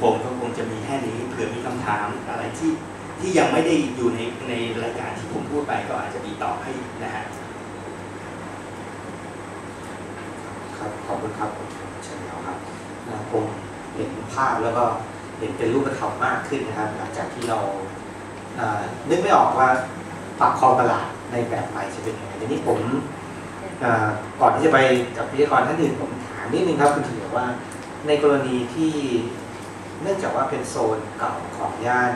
ผมก็คงจะมีแค่นี้เผื่อมีคำถามอะไรที่ที่ยังไม่ได้อยู่ในในรายการที่ผมพูดไปก็อาจจะมีตอบให้นะฮะครับขอบคุณครับคุณเฉลียวครับอ่าผมเห็นภาพแล้วก็เห็นเป็นรูปธรรมมากขึ้นนะครับ หลังจากที่เราอ่านึกไม่ออกว่าปรับคลองตลาดในแบบใหม่จะเป็นยังไงทีนี้ผมอ่าก่อนที่จะไปกับพิธีกรท่านอื่นผมถามนิดนึงครับคุณเฉลียวว่าในกรณีที่ เนื่องจากว่าเป็นโซนเก่าของย่าน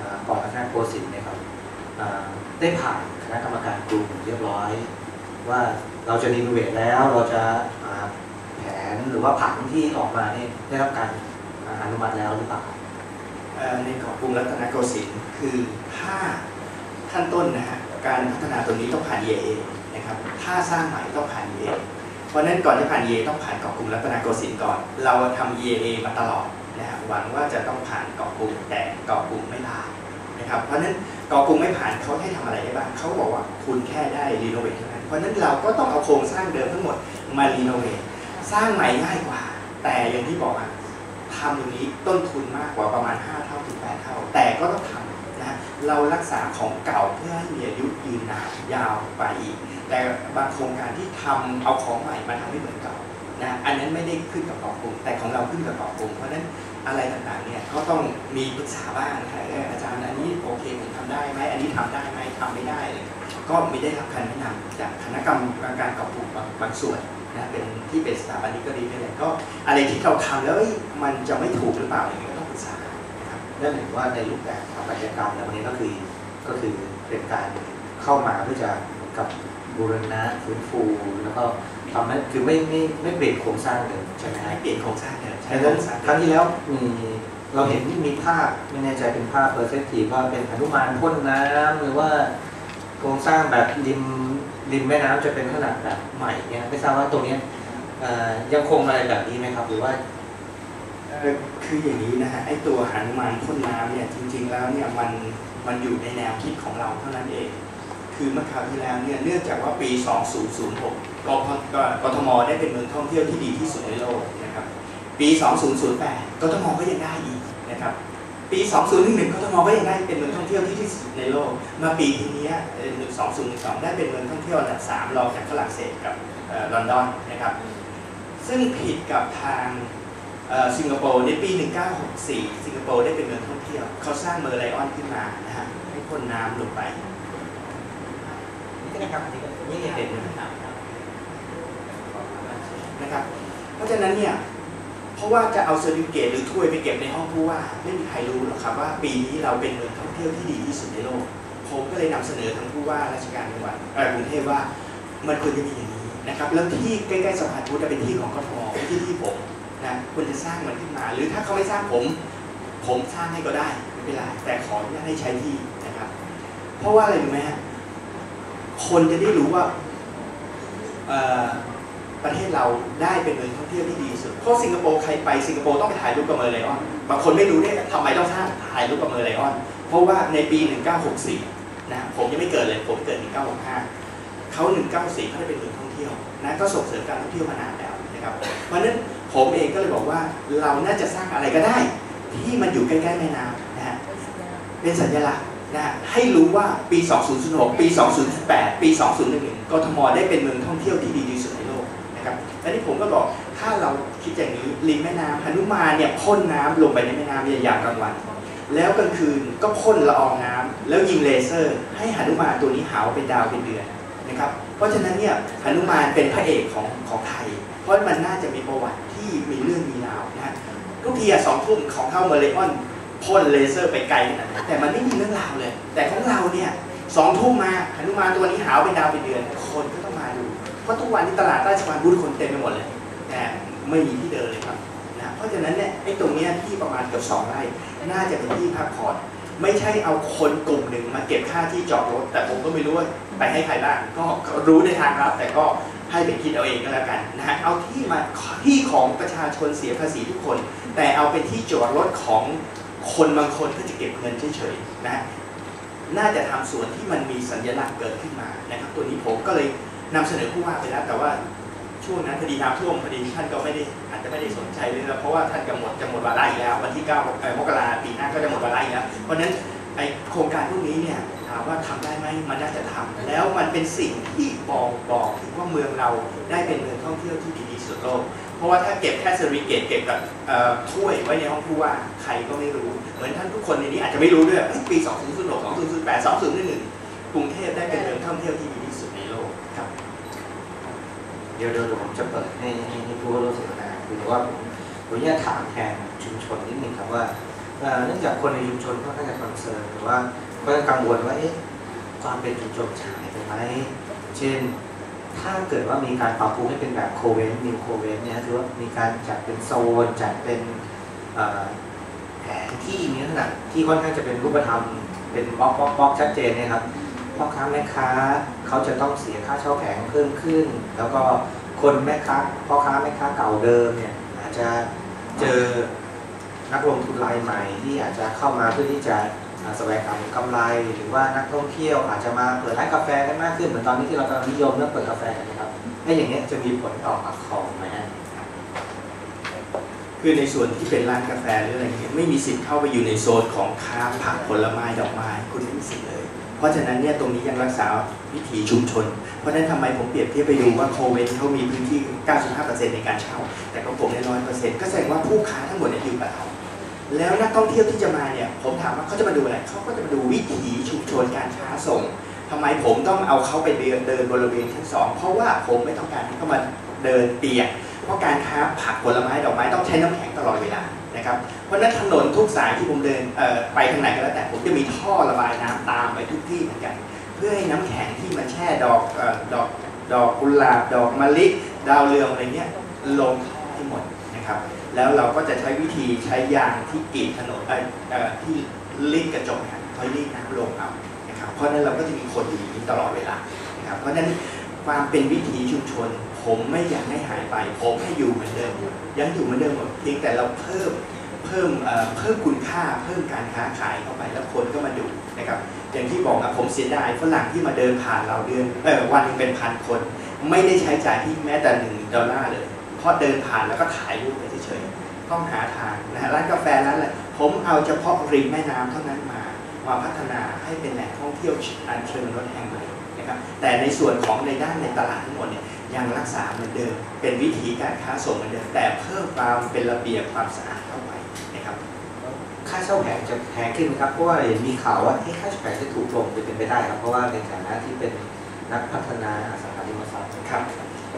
อ่าก่อนรัตนโกสินทร์เนะครับได้ผ่านคณะกรรมการกลุ่มเรียบร้อย ว่าเราจะรีโนเวทแล้วเราจะาแผนหรือว่าผังที่ออกมานี่ได้รับการอนุมัติแล้วหรือเปล่าในของกรุงรัตนโกสินทร์คือถ้าขั้นต้นนะฮะการพัฒนาตัวนี้ต้องผ่าน EA นะครับถ้าสร้างใหม่ต้องผ่าน EA เพราะฉะนั้นก่อนจะผ่าน EA ต้องผ่านเกาะกรุงรัตนโกสินทร์ก่อน เราทำ EA มาตลอด นะหวังว่าจะต้องผ่านเกาะกรุงแต่เกาะกรุงไม่ผ่านนะครับเพราะฉะนั้นเกาะกรุงไม่ผ่านเขาให้ทำอะไรได้บ้างเขาบอกว่าคุณแค่ได้รีโนเวทเท่านั้นเพราะฉะนั้นเราก็ต้องเอาโครงสร้างเดิมทั้งหมดมารีโนเวทสร้างใหม่ง่ายกว่า แต่อย่างที่บอกอะทำตรงนี้ต้นทุนมากกว่าประมาณ 5 เท่าถึง 8 เท่า แต่ก็ต้องทำนะเรารักษาของเก่าเพื่อให้มีอายุยืนนานยาวไปอีก แต่บางโครงการที่ทำเอาของใหม่มาทำให้เหมือนเก่า นะอันนั้นไม่ได้ขึ้นกับกองกลุ่มแต่ของเราขึ้นกับกองกลุ่มเพราะฉะนั้นอะไรต่างๆเนี่ยก็ต้องมีปรึกษาบ้างนะอออาจารย์อันนี้โอเคผมทำได้ไหมอันนี้ทำได้ไหมทำไม่ได้เลยก็ไม่ได้รับคำแนะนำจากคณะกรรมการกองกลุ่มบางบางส่วนนะเป็นที่เป็นสถาบันนิกดีนี่แหละก็อะไรที่เราทำแล้วมันจะไม่ถูกหรือเปล่าอย่างเงี้ยก็ต้องปรึกษานะครับนั่นหมายถึงว่าในรูปแบบสถาปัตยกรรมแล้ววันนี้ก็คือก็คือเป็นการเข้ามาเพื่อจะกับ บูรณะฟื้นฟูแล้วก็ทำให้คือไม่ไม่ไม่เปลี่ยนโครงสร้างเลยใช่ไหมใช้ฮะเปลี่ยนโครงสร้างเดิมใช้ดังโครนั้นงสร้างครั้งที่แล้วมีเราเห็นมีภาพไม่แน่ใจเป็นภาพเปอร์เซปทีว่าเป็นหนุมานพ่นน้ำหรือว่าโครงสร้างแบบริมริมแม่น้ำจะเป็นขนาดแบบใหม่เนี่ยไม่ทราบว่าตรงเนี้ยเอ่อยังคงอะไรแบบนี้ไหมครับหรือว่าเอ่อคืออย่างนี้นะฮะไอตัวหนุมานพ่นน้ำเนี่ยจริง ๆ แล้วเนี่ยมันมันอยู่ในแนวคิดของเราเท่านั้นเอง คือเมื่อคราวที่แล้วเนี่ยเนื่องจากว่าปี 2006กพก็กทมได้เป็นเมืองท่องเที่ยวที่ดีที่สุดในโลกนะครับปี 2008กทมก็ยังได้อีกนะครับปี 2011กทมก็ยังได้เป็นเมืองท่องเที่ยวที่ที่สุดในโลก มาปีที่เนี้ยเอ่อ2012 ได้เป็นเมืองท่องเที่ยวอันดับ3รองจากฝรั่งเศสกับเอ่อลอนดอนนะครับซึ่งผิดกับทางเอ่อสิงคโปร์ในปี 1964 สิงคโปร์ได้เป็นเมืองท่องเที่ยว เขาสร้างเมอร์ไลออนขึ้นมานะฮะให้พ่นน้ำลงไป นี่นะครับนี่ก็นี่เห็นนะครับนะครับ เพราะฉะนั้นเนี่ยเพราะว่าจะเอาเซอร์ติฟิเคตหรือถ้วยไปเก็บในห้องผู้ว่าไม่มีใครรู้หรอกครับว่าปีนี้เราเป็นเมืองท่องเที่ยวที่ดีที่สุดในโลกผมก็เลยนำเสนอทางผู้ว่าราชการจังหวัดเอ่กรุงเทพว่ามันควรจะมีอย่างนี้นะครับ แล้วที่ใกล้ๆสะพานพุทธจะเป็นที่ของกทมไม่ใช่ที่ผมนะควรจะสร้างมันขึ้นมา หรือถ้าเขาไม่สร้างผม ผมสร้างให้ก็ได้ไม่เป็นไรแต่ขออนุญาตให้ใช้ที่นะครับ เพราะว่าอะไรรู้ไหมฮะ คนจะได้รู้ว่าประเทศเราได้เป็นเมืองท่องเที่ยวที่ดีสุด เพราะสิงคโปร์ใครไปสิงคโปร์ต้องไปถ่ายรูปกับเมอร์ไลออน บางคนไม่รู้เนี่ยทำไมต้องสร้าถ่ายรูปกับเมอร์ไลออน เพราะว่าในปี 1964 นะผมยังไม่เกิดเลย ผมเกิด 1965เขา 194เขาได้เป็นเมืองท่องเที่ยวนะก็ส่งเสริมการท่องเที่ยวมานานแล้วนะครับ เพราะฉะนั้นผมเองก็เลยบอกว่าเราน่าจะสร้างอะไรก็ได้ ที่มันอยู่ใกล้ๆแม่น้ำนะฮะเป็นสัญลักษณ์ นะให้รู้ว่าปี 2006 ปี 2008 ปี 2011กทมได้เป็นเมืองท่องเที่ยวที่ดีที่สุดในโลกนะครับและนี่ผมก็บอกถ้าเราคิดอย่างนี้ริมแม่น้ำหนุมานเนี่ยพ่นน้ำลงไปในแม่น้ำเนี่ยามกลางวัน แล้วกลางคืนก็พ่นละอองน้ำแล้วยิงเลเซอร์ ให้หนุมานตัวนี้หาวเป็นดาวเป็นเดือนนะครับเพราะฉะนั้นเนี่ยหนุมานเป็นพระเอกของของไทย เพราะมันน่าจะมีประวัติที่มีเรื่องมีราวนะฮะทุกทีอะสองทุ่มของเข้าเมเลออน พ่นเลเซอร์ไปไกลขนาดนั้นแต่มันไม่มีเรื่องราวเลย แต่ของเราเนี่ยสองทุ่มมาหนุมานตัวนี้หาวเป็นดาวเป็นเดือน คนก็ต้องมาดู เพราะทุกวันที่ตลาดราชบัณฑุตคนเต็มไปหมดเลย แต่ไม่มีที่เดินเลยครับนะเพราะฉะนั้นเนี่ยไอ้ตรงเนี้ยที่ประมาณเกือบสองไร่น่าจะเป็นที่พักผ่อนไม่ใช่เอาคนกลุ่มหนึ่งมาเก็บค่าที่จอดรถ แต่ผมก็ไม่รู้ว่าไปให้ใครบ้างก็รู้ในทางลับ แต่ก็ให้ไปคิดเอาเองก็แล้วกันนะฮะเอาที่มาที่ของประชาชนเสียภาษีทุกคน แต่เอาเป็นที่จอดรถของ คนบางคนเพื่อจะเก็บเงินเฉยๆนะฮะน่าจะทำส่วนที่มันมีสัญลักษณ์เกิดขึ้นมานะครับ ตัวนี้ผมก็เลยนำเสนอผู้ว่าไปแล้ว แต่ว่าช่วงนั้นพอดีน้ำท่วมพอดีท่านก็ไม่ได้อาจจะไม่ได้สนใจเลยนะเพราะว่าท่านกำหนดจะหมดวาระอีกแล้ววันที่9เอ่อมกราปีหน้าก็จะหมดวาระอีกแล้วเพราะนั้นไอโครงการพวกนี้เนี่ยถามว่าทำได้ไหมมันน่าจะทำแล้วมันเป็นสิ่งที่บอกบอกถึงว่าเมืองเราได้เป็นเมืองท่องเที่ยวที่ดีที่สุดโลก เพราะว่าถ้าเก็บแค่เซอร์วิเกตเก็บกับถ้วยไว้ในห้องผู้ว่าใครก็ไม่รู้ เหมือนท่านทุกคนในนี้อาจจะไม่รู้ด้วยเอ้ยปี 2006 2008 2011กรุงเทพได้เป็นเมืองท่องเที่ยวที่ดีที่สุดในโลกครับ เดี๋ยวเดี๋ยวผมจะเปิดให้ให้ให้ผู้ร่วมสนทนาคือว่าผมผมอยากถามแทนชุมชนนิดหนึ่งครับว่าเนื่องจากคนในชุมชนค่อนข้างจะคอนเซิร์นหรือว่าก็กังวลว่าเอ๊ะความเป็นชุมชนจะหายไปไหมเช่น ถ้าเกิดว่ามีการปรับปรุงให้เป็นแบบโคเวนนิวโคเวนเนี่ยคือว่ามีการจัดเป็นโซน จัดเป็นแผนที่มีลักษณะที่ค่อนข้างจะเป็นรูปธรรม เป็นบล็อกบล็อกบล็อกชัดเจนนะครับพ่อค้าแม่ค้าเขาจะต้องเสียค่าเช่าแผงเพิ่มขึ้น แล้วก็คนแม่ค้าพ่อค้าแม่ค้าเก่าเดิมเนี่ยอาจจะเจอนักลงทุนรายใหม่ที่อาจจะเข้ามาเพื่อที่จะ แสวงหาผลกำไร หรือว่านักท่องเที่ยวอาจจะมาเปิดร้านกาแฟกันมากขึ้นเหมือนตอนนี้ที่เรากำลังนิยมเรื่องเปิดกาแฟกันนะครับไอ้อย่างเงี้ยจะมีผลต่อปากคลองไหมฮะคือในส่วนที่เป็นร้านกาแฟหรืออะไรเงี้ยไม่มีสิทธิ์เข้าไปอยู่ในโซนของค้าผักผลไม้ดอกไม้คุณไม่มีสิทธิ์เลย เพราะฉะนั้นเนี่ยตรงนี้ยังรักษาวิถีชุมชน เพราะฉะนั้นทำไมผมเปรียบเทียบไปดูว่าโคเวนเขามีพื้นที่ 95%ในการเช่า แต่ของผมเนี่ยร้อยเปอร์เซ็นต์ก็แสดงว่าผู้ค้าทั้งหมดเนี่ยอยู่กับเรา แล้วนักท่องเที่ยวที่จะมาเนี่ย ผมถามว่าเขาจะมาดูอะไรเขาก็จะมาดูวิถีชุมชนการค้าส่งทำไมผมต้องเอาเขาไปเดินเดินบริเวณชั้นสองเพราะว่าผมไม่ต้องการให้เขามาเดินเปียกเพราะการค้าผักผลไม้ดอกไม้ต้องใช้น้ำแข็งตลอดเวลานะครับเพราะนั้นถนนทุกสายที่ผมเดินไปทางไหนก็แล้วแต่ผมจะมีท่อระบายน้ำตามไปทุกที่เหมือนกัน เพื่อให้น้ำแข็งที่มันแช่ดอกออดอกดอกกุหลาบดอกมะลิดาวเรืองอะไรเงี้ยลงท่อให้หมดนะครับ แล้วเราก็จะใช้วิธีใช้ยางที่กรีดถนนเอ่อเอ่อที่รีดกระจกเนี่ยคอยรีดน้ำลงเอานะครับเพราะนั้นเราก็จะมีคนอยู่อย่างนี้ตลอดเวลานะครับเพราะฉะนั้นความเป็นวิถีชุมชน ผมไม่อยากให้หายไป ผมให้อยู่เหมือนเดิมยังอยู่เหมือนเดิมหมดเพียงแต่เราเพิ่มเพิ่มเพิ่มคุณค่าเพิ่มการค้าขายเข้าไปแล้วคนก็มาดูนะครับอย่างที่บอกนะผมเสียดายฝรั่งที่มาเดินผ่านเราเดือนวันนึงเป็นพันคน ไม่ได้ใช้จ่ายที่แม้แต่หนึ่งดอลลาร์เลยเพราะเดินผ่านแล้วก็ถ่ายรูปเฉย ต้องหาทางนะฮะร้านกาแฟร้านอะไรผมเอาเฉพาะริมแม่น้ำเท่านั้นมามาพัฒนาให้เป็นแหล่งท่องเที่ยวอันเชิงรถแห่งใหม่นะครับแต่ในส่วนของในด้านในตลาดทั้งหมดเนี่ยยังรักษาเหมือนเดิม เป็นวิธีการค้าส่งเหมือนเดิมแต่เพิ่มความเป็นระเบียบความสะอาดเข้าไปนะครับค่าเช่าแผงจะแพงขึ้นไหมครับเพราะว่าเห็นมีข่าวว่าเอ๊ะค่าเช่าแผงจะถูกลงจะเป็นไปได้ครับเพราะว่าในฐานะที่เป็นนักพัฒนาอสังหาริมทรัพย์ครับ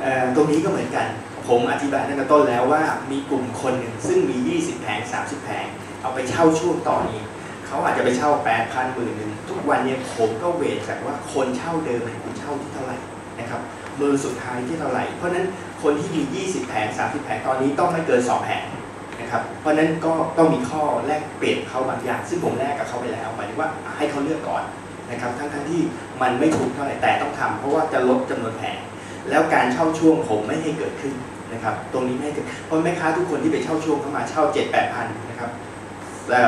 เอ่อตรงนี้ก็เหมือนกัน ผมอธิบายตั้งแต่ต้นแล้วว่ามีกลุ่มคนหนึ่งซึ่งมี 20 แผง 30 แผง เอาไปเช่าช่วงต่อนี้ เขาอาจจะไปเช่า8 0 0 0หมื่นหนึ่งทุกวันเนี้ผมก็เวทจากว่าคนเช่าเดิมเนี่ยคุณเช่าที่เท่าไหร่นะครับมือสุดท้ายที่เท่าไหร่ เพราะนั้นคนที่มี 20 แผง 30 แผงตอนนี้ต้องไม่เกิน 2 แผงนะครับเพราะนั้นก็ต้องมีข้อแลกเปลี่ยนเขาบางอย่าง ซึ่งผมแลกกับเขาไปแล้วหมายถึงว่าให้เขาเลือกก่อนนะครับทั้งๆที่มันไม่ถูกเท่าไหร่แต่ต้องทำเพราะว่าจะลดจำนวนแผงแล้วการเช่าช่วงผมไม่ให้เกิดขึ้น นะครับตรงนี้ไม่เกิดเพราะแม่ค้าทุกคนที่ไปเช่าช่วงเข้ามาเช่าเจ็ดแปดพันนะครับเอ่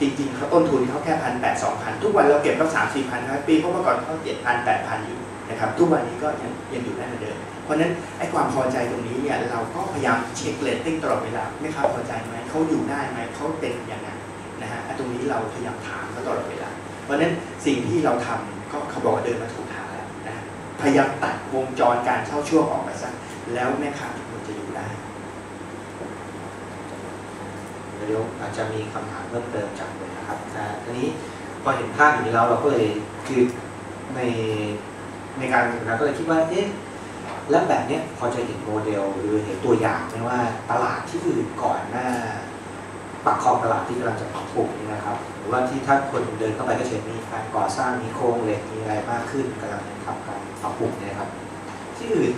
จริงๆเขาต้นทุนเขาแค่พันแปดสองพันทุกวันเราเก็บเขาสามสี่พันครับปีเพราะเมื่อก่อนเขาเจ็ดพันแปดพันอยู่นะครับทุกวันนี้ก็ยังยังอยู่ได้เหมือนเดิมเพราะฉะนั้นไอ้ความพอใจตรงนี้เนี่ยเราก็พยายามเช็คเรตติ้งตลอดเวลาแม่ค้าพอใจไหมเขาอยู่ได้ไหมเขาเป็นย่างไงนะฮะตรงนี้เราพยายามถามเขาตลอดเวลา เพราะฉะนั้นสิ่งที่เราทำก็เขาบอกเดินมาถูกทางแล้วนะฮะพยายามตัดวงจรการเช่าช่วงออกไปซะแล้วแม่ค้าทุกคนจะอยู่ได้ เดี๋ยวอาจจะมีคำถามเพิ่มเติมจากเลยนะครับอ่ทีนี้พอเห็นภาพอย่างนี้แล้วเราก็เลยคือในในการเราก็เลยคิดว่าเอ๊ะแล้วแบบเนี้ยพอจะเห็นโมเดลหรือเห็นตัวอย่างไหมว่าตลาดที่อื่นก่อนหน้าปากคลองตลาดที่กำลังจะปรับปรุงนี่นะครับ หรือว่าที่ถ้าคนเดินเข้าไปก็จะเห็นมีการก่อสร้างมีโครงเหล็กมีอะไรมากขึ้นกำลังทำการปรับปรุงเนยครับ ที่อื่น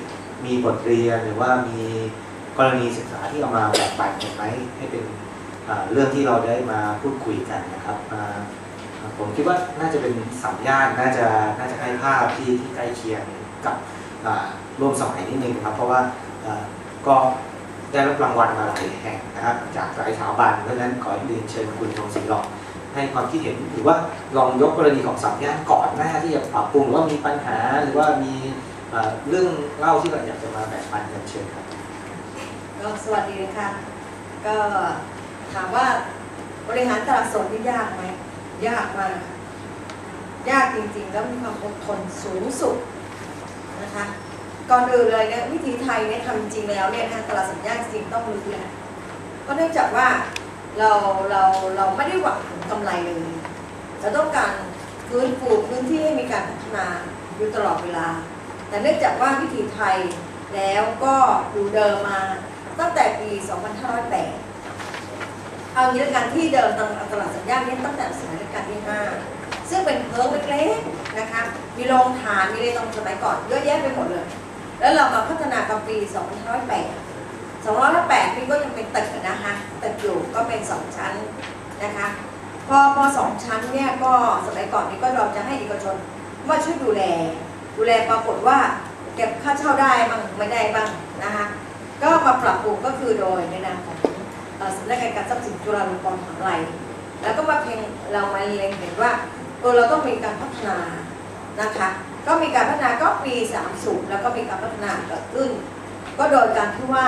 มีบทเรียนหรือว่ามีกรณีศึกษาที่เอามาแบ่งปันกันไหมให้เป็น เรื่องที่เราได้มาพูดคุยกันนะครับอ่าผมคิดว่าน่าจะเป็นสามย่านน่าจะน่าจะให้ภาพที่ที่ใกล้เคียงกับร่วมสมัยนิดนึงครับ เพราะว่าก็ได้รับรางวัลมาหลายแห่งนะครับจากหลายสถาบันเพราะฉะนั้นขอเรียนเชิญคุณทองศรีลองให้ความคิดเห็นหรือว่าลองยกกรณีของสามย่านก่อนหน้าที่จะปรับปรุงหรือว่ามีปัญหาหรือว่ามีเรื่องเล่าที่เราอยากจะมาแบ่งปันกันเชิญครับก็สวัสดีนะคะก็ ถามว่าบริหารตลาดสดนี่ยากไหมยากมากยากจริงๆ แล้วมีความอดทนสูงสุดนะคะก่อนอื่นเลยเนี่ยวิธีไทยเนี่ยทำจริงแล้วเนี่ยนะตลาดสดยากจริงต้องรู้แหละก็เนื่องจากว่าเราเราเราไม่ได้หวังผลกำไรเลยเราต้องการฟื้นฟูพื้นที่ให้มีการพัฒนาอยู่ตลอดเวลา แต่เนื่องจากว่าวิถีไทยแล้วก็อยู่เดิมมาตั้งแต่ปี 2508 เอางี้ละกันที่เดิมตลาดสัญญาณนี้ตั้งแต่สมัยรัชกาลที่5ซึ่งเป็นเพิงเล็กๆนะคะ มีโรงฐานมีอะไรตรงสมัยก่อนเยอะแยะไปหมดเลย แล้วเรามาพัฒนากันปี 2508 2508นี่ก็ยังเป็นตึกนะคะตึกอยู่ก็เป็น 2 ชั้นนะคะพอพอสองชั้นเนี่ยก็สมัยก่อนนี้ก็เราจะให้เอกชนมาช่วยดูแล ดูแลปรากฏว่าเก็บค่าเช่าได้บ้างไม่ได้บ้างนะคะก็มาปรับปรุงก็คือโดยในนามของ สำนักงานการทรัพย์สินจุฬาลงกรณ์มหาวิทยาลัยแล้วก็มาเพ่งเรามาเล็งเห็นว่าเออเราต้องมีการพัฒนานะคะ ก็มีการพัฒนาก็ปี30แล้วก็มีการพัฒนาเกิดขึ้น ก็โดยการที่ว่า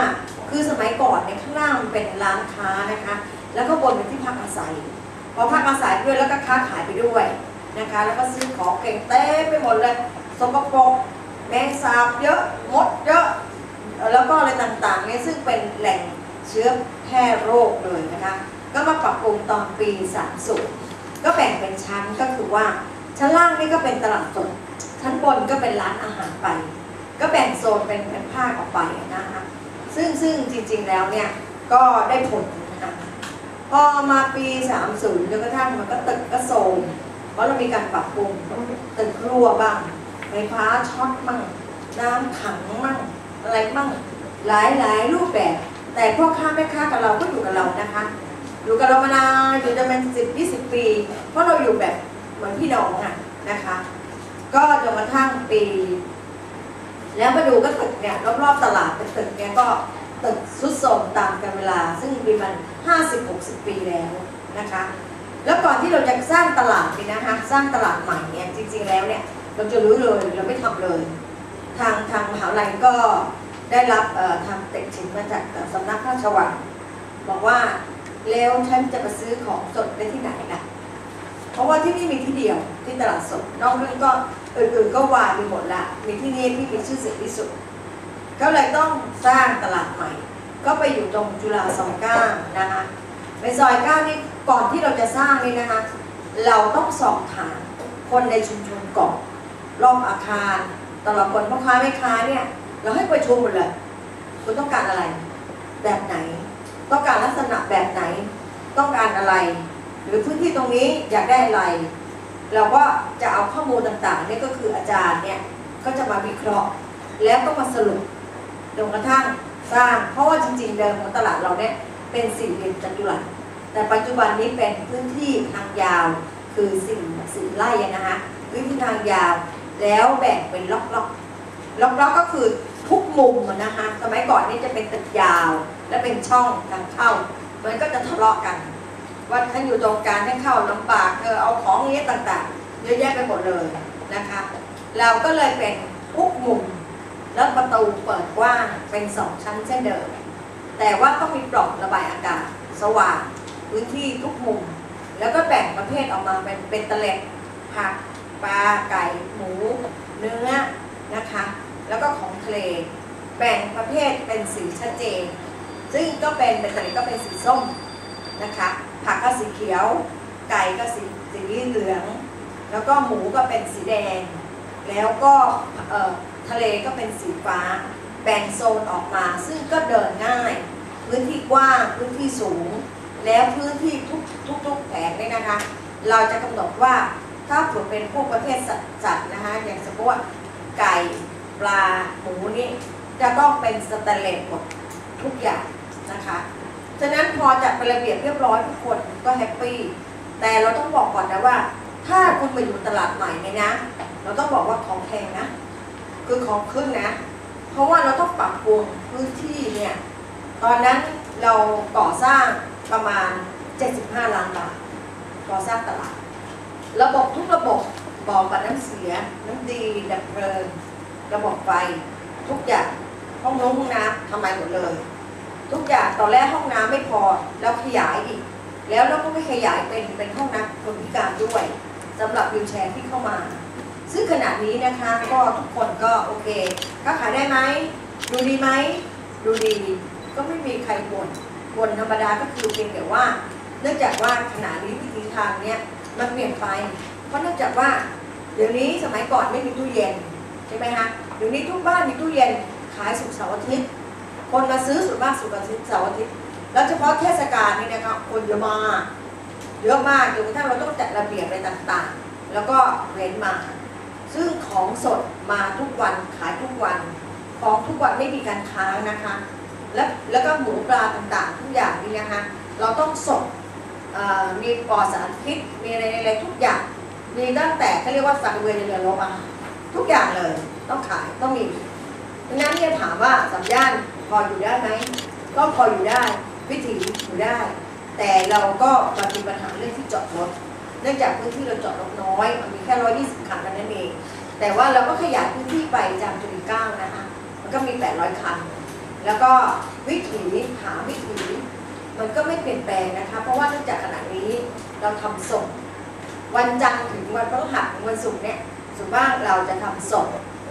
คือสมัยก่อนเนี่ยข้างล่างเป็นร้านค้านะคะ แล้วก็บนเป็นที่พักอาศัยพอพักอาศัยด้วยแล้วก็ค้าขายไปด้วยนะคะ แล้วก็ซื้อของเก่งเต้ไปหมดเลยสกปรกแมงสาบเยอะมดเยอะแล้วก็อะไรต่างๆเนี่ยซึ่งเป็นแหล่งเชื้อ ร่โรคเลยนะคะ ก็มาปรับปรุงตอนปี 30 ก็แบ่งเป็นชั้นก็คือว่าชั้นล่างนี่ก็เป็นตลาดสด ชั้นบนก็เป็นร้านอาหารไป ก็แบ่งโซนเป็นเป็นภาคออกไปนะคะซึ่งซึ่งจริงๆแล้วเนี่ยก็ได้ผลนะคะพอมาปี 30จนกระทั่งมันก็ตึกก็โซมเพราะเรามีการปรับปรุงตึกรั่วบ้างไฟฟ้าช็อตมั่งน้ำขังมั่งอะไรมั่งหลายหลายรูปแบบ แต่พ่อค้าแม่ค้ากับเราก็อยู่กับเรานะคะอยู่กับเรามานานอยู่จะเป็นสิบยี่สิบปี เพราะเราอยู่แบบเหมือนพี่น้องอะนะคะ ก็จนกระทั่งปี แล้วมาดูก็ตึกเนี่ยรอบๆตลาดเป็นตึกเนี่ยก็ตึกสุดโทรมตามกันเวลา ซึ่งมีมัน50-60ปีแล้วนะคะ แล้วก่อนที่เราจะสร้างตลาดนี่นะคะ สร้างตลาดใหม่เนี่ยจริง ๆ แล้วเนี่ยเราจะรู้เลยเราไม่ทำเลย ทางทางมหาวิทยาลัยก็ ได้รับทางเต็กฉินมาจากสำนักพระราชวังบอกว่าแล้วฉันจะไปซื้อของสดได้ที่ไหนล่ะ เพราะว่าที่นี่มีที่เดียวที่ตลาดสด นอกนั้นก็อื่นๆก็วางไปหมดละ มีที่นี่ที่มีชื่อเสียงที่สุด ก็เลยต้องสร้างตลาดใหม่ ก็ไปอยู่ตรงจุฬาซอยเก้านะคะในซอยเก้านี่ก่อนที่เราจะสร้างนี่นะคะ เราต้องสอบถามคนในชุมชนก่อนรอบอาคารแต่ละคนพ่อค้าแม่ค้าเนี่ย เราให้ประชุมหมดเลยคุณต้องการอะไร แบบไหน ต้องการลักษณะแบบไหน ต้องการอะไร หรือพื้นที่ตรงนี้อยากได้อะไร เราก็จะเอาข้อมูลต่างๆนี่ก็คืออาจารย์เนี่ยก็จะมาวิเคราะห์ แล้วก็มาสรุปจนกระทั่งสร้าง เพราะว่าจริงๆเดิมของตลาดเราเนี่ยเป็นสี่เหลี่ยมจัตุรัสแต่ปัจจุบันนี้เป็นพื้นที่ทางยาวคือสี่สี่ไร่นะคะพื้นที่ทางยาว แล้วแบ่งเป็นล็อกล็อกล็อกล็อกก็คือ มุมนะคะ สมัยก่อนนี่จะเป็นตึกยาว และเป็นช่องทางเข้า มันก็จะทะเลาะกัน ว่าท่านอยู่ตรงกลางให้เข้าลำบากเธอเอาของอย่างเงี้ยต่างๆเยอะแยะไปหมดเลยนะคะ เราก็เลยเป็นทุกมุม แล้วประตูเปิดกว้างเป็นสองชั้นเช่นเดิม แต่ว่าต้องมีปล่องระบายอากาศ สว่างพื้นที่ทุกมุม แล้วก็แบ่งประเภทออกมาเป็นเป็นตะเล็ดผักปลาไก่หมู เนื้อนะคะ แล้วก็ของทะเล แบ่งประเภทเป็นสีชัดเจน ซึ่งก็เป็นเป็นตะเล็ดก็เป็นสีส้มนะคะ ผักก็สีเขียว ไก่ก็สีสีเหลือง แล้วก็หมูก็เป็นสีแดง แล้วก็ทะเลก็เป็นสีฟ้า แบ่งโซนออกมา ซึ่งก็เดินง่าย พื้นที่กว้าง พื้นที่สูง แล้วพื้นที่ทุกทุกทุกแผงเนี่ยนะคะ เราจะกำหนดว่าถ้าถือเป็นพวกประเภทสัตว์นะคะ อย่างสมมติว่าไก่ปลาหมูนี่ จะต้องเป็นสแตนเลสหมดทุกอย่างนะคะ ฉะนั้นพอจัดเป็นระเบียบเรียบร้อยทุกคนก็แฮปปี้ แต่เราต้องบอกก่อนนะว่า ถ้าคุณมาอยู่ตลาดใหม่เนี่ยนะ เราต้องบอกว่าของแพงนะ คือของขึ้นนะ เพราะว่าเราต้องปรับปรุงพื้นที่เนี่ย ตอนนั้นเราก่อสร้างประมาณ 75 ล้านบาทก่อสร้างตลาด ระบบทุกระบบบ่อปัดน้ำเสีย น้ำดี ดับเพลิง ระบบไฟ ทุกอย่าง ห้องน้ำห้องน้ำทำใหม่หมดเลย ทุกอย่างตอนแรกห้องน้ำไม่พอแล้วขยายอีก แล้วเราก็ไม่ขยายเป็นเป็นห้องน้ำคนพิการด้วยสำหรับวิวแชร์ที่เข้ามา ซึ่งขณะนี้นะคะก็ทุกคนก็โอเคค้าขายได้ไหมดูดีไหมดูดีก็ไม่มีใครบ่นบ่นธรรมดาก็คือเพียงแต่ว่า เนื่องจากว่าขณะนี้วิธีทางเนี้ยมันเปลี่ยนไป เพราะเนื่องจากว่า เดี๋ยวนี้สมัยก่อนไม่มีตู้เย็นใช่ไหมคะเดี๋ยวนี้ทุกบ้านมีตู้เย็น ขายสุกเสาร์อาทิตย์ คนมาซื้อส่วนมากสุกอาทิตย์เสาร์อาทิตย์ แล้วเฉพาะเทศกาลนี่นะคะคนเยอะมากเยอะมากจนกระทั่งเราต้องจัดระเบียบอะไรต่างๆ แล้วก็เว้นมา ซึ่งของสดมาทุกวันขายทุกวัน ของทุกวันไม่มีการค้างนะคะ และแล้วก็หมูปลาต่างๆ ทุกอย่างนี่นะคะเราต้องสดมีปอดสารพิษมีอะไรอะไรทุกอย่างมีตั้งแต่เขาเรียกว่าสังเวยในเรือรบอะทุกอย่างเลยต้องขายต้องมี ดังนั้นเนี่ยถามว่าสัญญาณพออยู่ได้ไหมก็พออยู่ได้วิถีอยู่ได้ แต่เราก็มันมีปัญหาเรื่องที่จอดรถเนื่องจากพื้นที่เราจอดรถน้อยมันมีแค่ร้อยยี่สิบคันเท่านั้นเอง แต่ว่าเราก็ขยายพื้นที่ไปจากจุดเก้านะคะมันก็มีแปดร้อยคัน แล้วก็วิถีหาวิถีมันก็ไม่เปลี่ยนแปลงนะคะ เพราะว่าเนื่องจากขณะนี้เราทำส่งวันจันทร์ถึงวันพฤหัสถึงวันศุกร์เนี่ยส่วนมากเราจะทำส่ง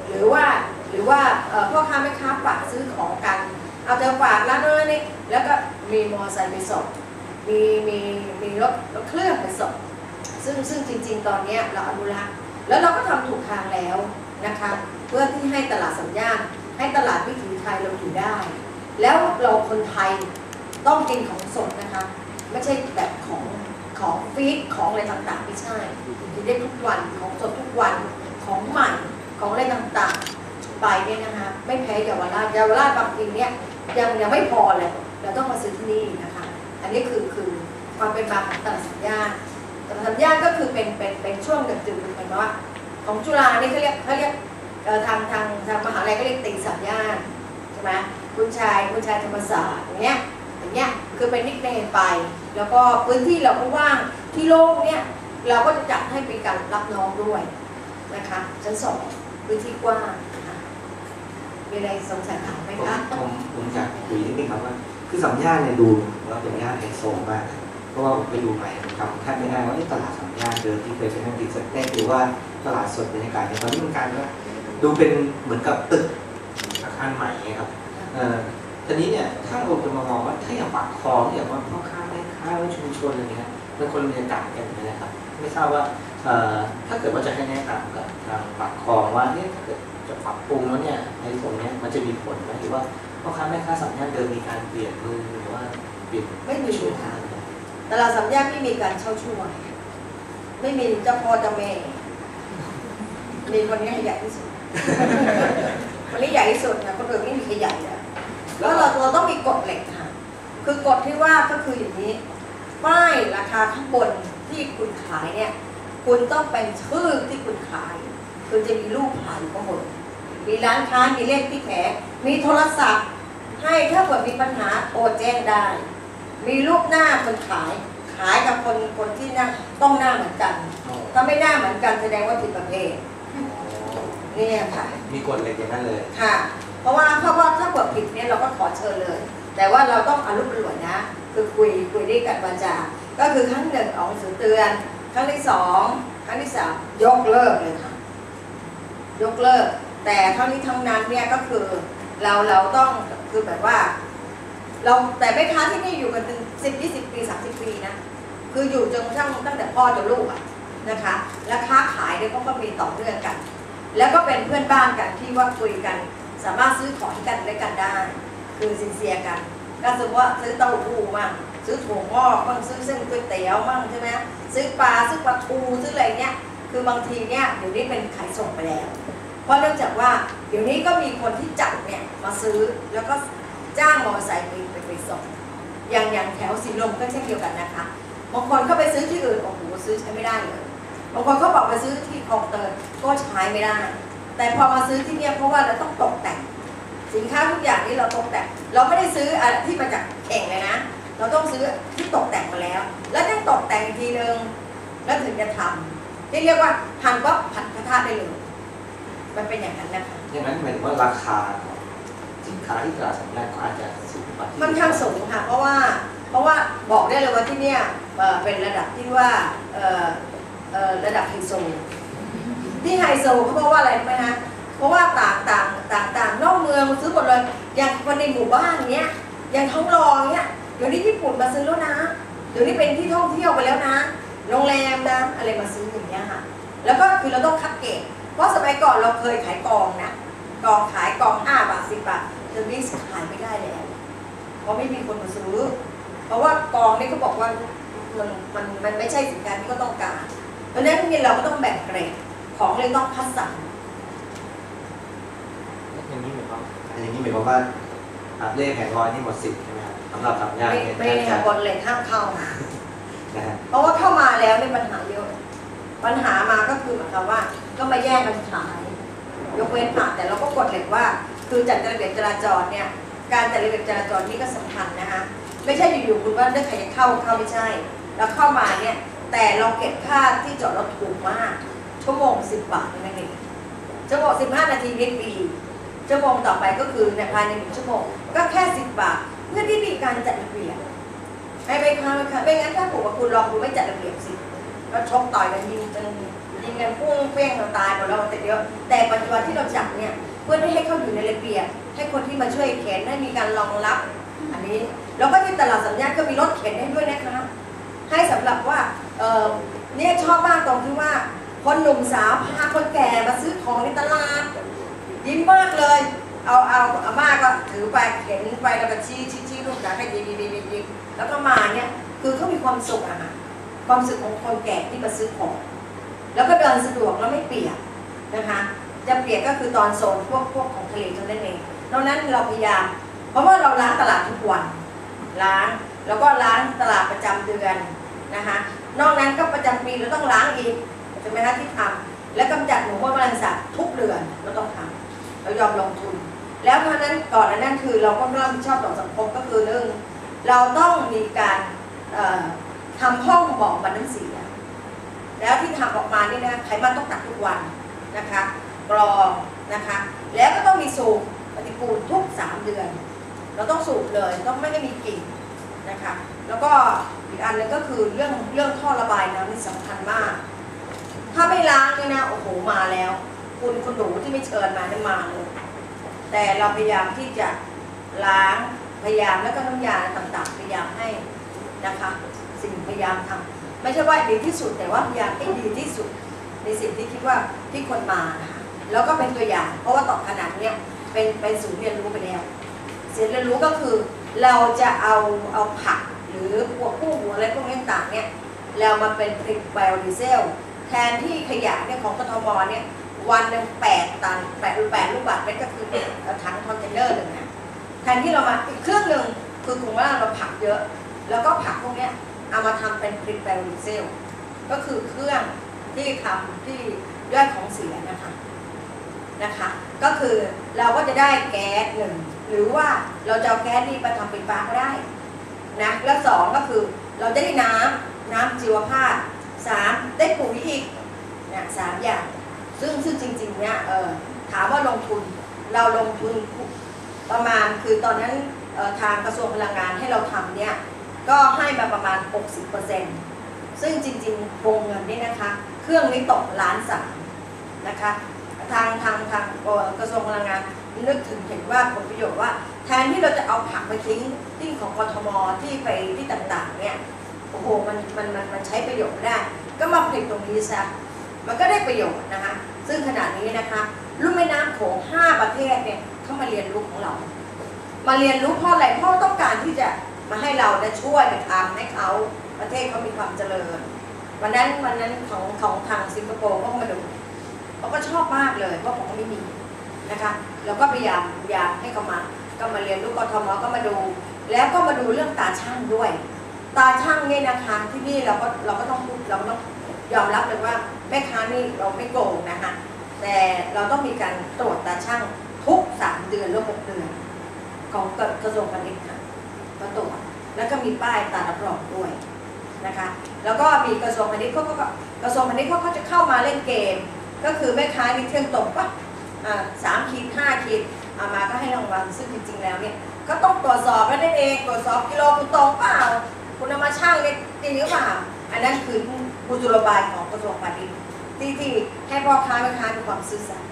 หรือว่า หรือว่าพ่อค้าแม่ค้าฝากซื้อของกัน เอาเธอฝากร้านนู้นนี่แล้วก็มีมอเตอร์ไซค์ไปส่งมีมีมีรถรถเครื่องไปส่งซึ่งซึ่งจริง ๆ ตอนนี้เราอนุรักษ์แล้วเราก็ทำถูกทางแล้วนะคะเพื่อที่ให้ตลาดสัญญาณ ให้ตลาดวิถีไทยเราอยู่ได้ แล้วเราคนไทยต้องกินของสดนะคะ ไม่ใช่แบบของของฟีดของอะไรต่างๆไม่ใช่กินได้ทุกวันของสดทุกวันของใหม่ของอะไรต่างๆ ไปเนี่ยนะคะไม่แพ้เยาวราชเยาวราชบางทีเนี่ยยังยังไม่พอเลยเราต้องมาซื้อที่นี่นะคะ อันนี้คือคือความเป็นมาของตลาดสัญญาตลาดสัญญาก็คือเป็นเป็นเป็นช่วงดึกดื่นหมายความว่า ของจุฬานี่เขาเรียกเขาเรียกทางทางทางมหาลัยก็เรียกตีสัญญาใช่ไหมคุณชายคุณชายธรรมศาสตร์อย่างเงี้ยอย่างเงี้ยคือเป็นนิกเนมไป แล้วก็พื้นที่เราก็ว่างที่โล่งเนี่ยเราก็จะจัดให้เป็นการรับน้องด้วยนะคะชั้นสองพื้นที่กว้าง มีอะไรสงสัยถามไหมผมคะผมผมอยากคุยนิดนึงครับว่า คือสัญญาณเนี่ยดูว่าเป็นย่านไฮโซมากเพราะว่าผมไปดูใหม่ผมจำแทบไม่ได้ว่าเอ๊ะตลาดสัญญาณเดิมที่เคยเป็นทางติดสเต็กหรือว่าตลาดสดบรรยากาศเนี่ยตอนนี้มันกลายเป็นว่าดูเป็นเหมือนกับตึกอาคารใหม่ไงครับเอ่อทีนี้เนี่ยถ้าเราจะมามองว่าถ้าอย่างปากคลองอย่างว่าพ่อค้าแม่ค้าหรือชุมชนอะไรเงี้ยเป็นคนบรรยากาศกันนะครับ ไม่ทราบว่าเอ่อถ้าเกิดว่าจะให้แนะนำกับทางปากคลองว่าเนี่ยถ้าเกิดจะ ปรับปรุงแล้วเนี่ยในตรงเนี้ยมันจะมีผลไหมหรือว่าพ่อค้าแม่ค้าสัญญาณเดิมมีการเปลี่ยนมือหรือว่าเปลี่ยนไม่มีช่วงค่ะทางตลาดสัญญาณไม่มีการเช่าช่วงไม่มีเจ้าพ่อเจ้าแม่มีคนนี้ใหญ่ที่สุดคนนี้ใหญ่ที่สุดนะคนอื่นไม่มีใครใหญ่อะแล้วเราเราต้องมีกฎเหล็กค่ะ คือกฎที่ว่าก็คืออย่างนี้ป้ายราคาข้างบนที่คุณขายเนี่ย คุณต้องเป็นชื่อที่คุณขาย คุณจะมีรูปถ่ายอยู่ข้างบน มีร้านค้ามีเลขที่แผงมีโทรศัพท์ ให้ถ้าเกิดมีปัญหาโทรแจ้งได้ มีรูปหน้าคนขาย ขายกับคนคนที่หน้าต้องหน้าเหมือนกัน ถ้าไม่หน้าเหมือนกันแสดงว่าผิดประเภทเนี่ยค่ะ มีกฎเหล็กอย่างนั้นเลยค่ะ เพราะว่าเพราะว่าถ้าเกิดผิดเนี่ยเราก็ขอเชิญเลย แต่ว่าเราต้องอารมณ์รวยนะ คือคุยคุยด้วยกันวาจา ก็คือครั้งหนึ่งออกหนังสือเตือน ครั้งที่สองครั้งที่สามยกเลิกเลยค่ะยกเลิก แต่เท่านี้ทั้งนั้นเนี่ยก็คือเราเราต้องคือแบบว่า เราแต่แม่ค้าที่นี่อยู่กันถึงสิบยี่สิบปีสามสิบปีนะคืออยู่จนกระทั่งตั้งแต่พ่อจนลูกอะนะคะ และค้าขายเนี่ยเขาก็มีต่อเนื่องกัน แล้วก็เป็นเพื่อนบ้านกันที่ว่าคุยกัน สามารถซื้อของกันและกันได้ คือสินเสียกัน ก็สมมติว่าซื้อเต้าหู้มั่งซื้อถั่วงอกมั่งซื้อเส้นก๋วยเตี๋ยวมั่งใช่ไหมซื้อปลาซื้อปลาทูซื้ออะไรเงี้ยคือบางทีเนี่ยเดี๋ยวนี้เป็นขายส่งไปแล้ว เพราะเนื่องจากว่าเดี๋ยวนี้ก็มีคนที่จับเนี่ยมาซื้อแล้วก็จ้างมอเตอร์ไซค์ไปไปส่งอย่างอย่างแถวสีลมก็เช่นเดียวกันนะคะบางคนเขาไปซื้อที่อื่นโอ้โหซื้อใช้ไม่ได้เลยบางคนเขาบอกไปซื้อที่คลองเตยก็ใช้ไม่ได้ แต่พอมาซื้อที่เนี่ยเพราะว่าเราต้องตกแต่ง สินค้าทุกอย่างนี้เราตกแต่ง เราไม่ได้ซื้ออะไรที่มาจากเข่งเลยนะ เราต้องซื้อที่ตกแต่งมาแล้ว แล้วต้องตกแต่งอีกทีนึงแล้วถึงจะทำที่เรียกว่าหั่นก็ผัดกระทะได้เลย มันเป็นอย่างนั้นนะคะอย่างนั้นหมายถึงว่าราคาของสินค้าที่ตลาดสามย่านก็อาจจะสูงกว่าที่ค่อนข้างสูงค่ะ เพราะว่าเพราะว่าบอกได้เลยว่าที่เนี่ยเอ่อเป็นระดับที่ว่าเอ่อเอ่อระดับไฮโซที่ไฮโซเขาบอกว่าอะไรรู้ไหมฮะเพราะว่าต่างต่างต่างต่างนอกเมืองมาซื้อหมดเลยอย่างคนในหมู่บ้านเนี้ยอย่างท้องรองเนี้ยเดี๋ยวนี้ญี่ปุ่นมาซื้อแล้วนะเดี๋ยวนี้เป็นที่ท่องเที่ยวไปแล้วนะ โรงแรมนะอะไรมาซื้ออย่างเงี้ยค่ะ แล้วก็คือเราต้องคัดเกรด เพราะสมัยก่อนเราเคยขายกองนะกองขายกอง5บาท10บาทเดี๋ยวนี้ขายไม่ได้แล้วเพราะไม่มีคนมาซื้อ เพราะว่ากองนี่เขาบอกว่ามันมันมันไม่ใช่สินค้าที่เขาต้องการ เพราะฉะนั้นนี่เราก็ต้องแบ่งเกรดของเลยต้องคัดสรรอย่างนี้หมายความอย่างนี้หมายความว่าอาเล่แผงลอยนี่หมดสิทธิ์ใช่ไหมครับสำหรับสามย่านไม่เนี่ยไม่ได้ค่ะกฎเลยห้ามเข้านะฮะเพราะว่าเข้ามาแล้วเนี่ยปัญหาเยอะปัญหามาก็คือหมายความว่า ก็มาแย่งกันขาย ยกเว้นผ่าแต่เราก็กฎเหล็กว่า คือจัดระเบียบจราจรเนี่ยการจัดระเบียบจราจรนี่ก็สำคัญนะคะไม่ใช่อยู่ๆคุณว่าเลือกใครจะเข้าเข้าไม่ใช่ แล้วเข้ามาเนี่ยแต่เราเก็บค่าที่จอดรถถูกมาก ชั่วโมงสิบบาทนั่นเองชั่วโมงสิบห้านาทีนิดปีชั่วโมงต่อไปก็คือในภายในหนึ่งชั่วโมงก็แค่สิบบาทเพื่อที่มีการจัดระเบียบให้ไปค้าไม่ค้าไม่งั้นถ้าผมว่าคุณลองดูไม่จัดระเบียบสิก็ชกต่อยกันยิงกัน ยิงกันพุ่งเปี้ยงกันตายหมดแล้วแต่เดียวแต่ปัจจุบันที่เราจับเนี่ยเพื่อไม่ให้เขาอยู่ในระเบียบให้คนที่มาช่วยเข็นให้มีการรองรับ อันนี้แล้วก็ที่ตลาดสัญญาก็มีรถเข็นให้ด้วยนะคะให้สำหรับว่าเออเนี่ยชอบมากตรงที่ว่าคนหนุ่มสาวพาคนแก่มาซื้อของในตลาดยิ้มมากเลย เอาเอาอาม่าก็ถือไปเข็นไปแล้วก็ชี้ชี้ชี้ลูกหลานให้ยิ้มยิ้มยิ้มยิ้มแล้วก็มาเนี่ยคือเขามีความสุขอะค่ะความสึกของคนแก่ที่มาซื้อของ แล้วก็เดินสะดวกแล้วไม่เปียกนะคะจะเปียกก็คือตอนโซนพวกพวกของทะเลเท่านั้นเองนอกนั้นเราพยายามเพราะว่าเราล้างตลาดทุกวันล้างแล้วก็ล้างตลาดประจำเดือนนะคะนอกนั้นก็ประจำปีเราต้องล้างอีกใช่ไหมคะที่ทำและกำจัดหนูมดแมลงสาบทุกเดือนเราต้องทำเรายอมลงทุน แล้วเพราะนั้นก่อนหน้านั้นคือเราก็รับผิดชอบต่อสังคมก็คือหนึ่งเราต้องมีการเอ่อทำห้องบอกบันน้ำเสีย แล้วที่ทำออกมานี่นะไขมันต้องตัดทุกวันนะคะกรองนะคะ แล้วก็ต้องมีสูบปฏิกูลทุก 3 เดือน เราต้องสูบเลยต้องไม่ให้มีกลิ่นนะคะ แล้วก็อีกอันหนึงก็คือเรื่องเรื่องท่อระบายน้ำนี่สำคัญมาก ถ้าไม่ล้างเนี่ยนะโอ้โหมาแล้ว คุณคุณหนูที่ไม่เชิญมาเนี่ยมาเลยแต่เราพยายามที่จะล้างพยายามแล้วก็น้ำยาต่างๆพยายามให้นะคะ สิ่งพยายามทำ ไม่ใช่ว่าดีที่สุดแต่ว่าพยายามให้ดีที่สุด ในสิ่งที่คิดว่าที่คนมานะคะแล้วก็เป็นตัวอย่าง เพราะว่าต่อขนาดเนี้ยเป็นเป็นศูนย์เรียนรู้ไปแล้วศูนย์เรียนรู้ก็คือ เราจะเอาเอาผักหรือพวกผู้หัวอะไรพวกนี้ต่างเนี่ยเรามาเป็นผลิตไบโอดีเซล แทนที่ขยะเนี่ยของกทมเนี่ยวันหนึ่งแปดตันแปดแปดลูกบาทเมตรก็คือถังคอนเทนเนอร์หนึ่งนะแทนที่เรามาอีกเครื่องหนึ่งคือกลุ่มว่าเราผักเยอะ แล้วก็ผักพวกเนี้ย เอามาทำเป็นผลิตไบโอดีเซลก็คือเครื่องที่ทำที่ย่อยของเสียนะคะนะคะ ก็คือเราก็จะได้แก๊สหนึ่งหรือว่าเราจะเอาแก๊สนี้ไปทำเป็นปลาก็ได้นะแล้วสองก็คือเราจะได้น้ำน้ำชีวภาพสามได้ปุ๋ยอีกเนี่ยสามอย่าง ซึ่งซึ่งจริงๆเนี่ยเออถามว่าลงทุนเราลงทุนประมาณคือตอนนั้นทางกระทรวงพลังงานให้เราทำเนี่ย ก็ให้มาประมาณ 60%ซึ่งจริงๆวงเงินนี่นะคะ เครื่องนี้ตกล้านสามนะคะ ทางทางทางกระทรวงพลังงานนึกถึงเห็นว่าผลประโยชน์ว่า แทนที่เราจะเอาผักไปทิ้งที่ของกทมที่ไปที่ต่างๆเนี่ยโอ้โหมันมันมันมันใช้ประโยชน์ไม่ได้ ก็มาผลิตตรงนี้ซะมันก็ได้ประโยชน์นะคะ ซึ่งขณะนี้นะคะลุ่มแม่น้ำโขง5ประเทศเนี่ยเข้ามาเรียนรู้ของเรา มาเรียนรู้เพราะอะไรเพราะต้องการที่จะ มาให้เราได้ช่วยทำให้เขาประเทศเขามีความเจริญ วันนั้นวันนั้นของของทางสิงคโปร์ก็มาดูเขาก็ชอบมากเลยเพราะผมก็ไม่มีนะคะเราก็พยายามพยายามให้เขามา ก็มาเรียนรู้กทมก็มาดู แล้วก็มาดูเรื่องตาช่างด้วย ตาช่างเนี่ยนะคะที่นี่เราก็เราก็ต้องพูดเราก็ต้องยอมรับเลยว่าแม่ค้านี่เราไม่โกงนะคะแต่เราต้องมีการตรวจตาช่างทุกสามเดือนหรือหกเดือน ของกระทรวงพาณิชย์ค่ะ มาตรวจแล้วก็มีป้ายตารับรองด้วยนะคะแล้วก็มีกระทรวงพาณิชย์เขาก็กระทรวงพาณิชย์เขาก็จะเข้ามาเล่นเกม ก็คือแม่ค้านี่เที่ยงตรงปะอ่าสามขีดห้าขีดเอามาก็ให้รางวัลซึ่งจริงๆแล้วเนี่ยก็ต้องตรวจสอบแล้วนั่นเองตรวจสอบกิโลคุณตรงเปล่าคุณเอามาช่างเนี่ยจริงหรือเปล่าอันนั้นคือกุศโลบายของกระทรวงพาณิชย์ที่ที่ให้พ่อค้าแม่ค้ามีความซื่อสัตย์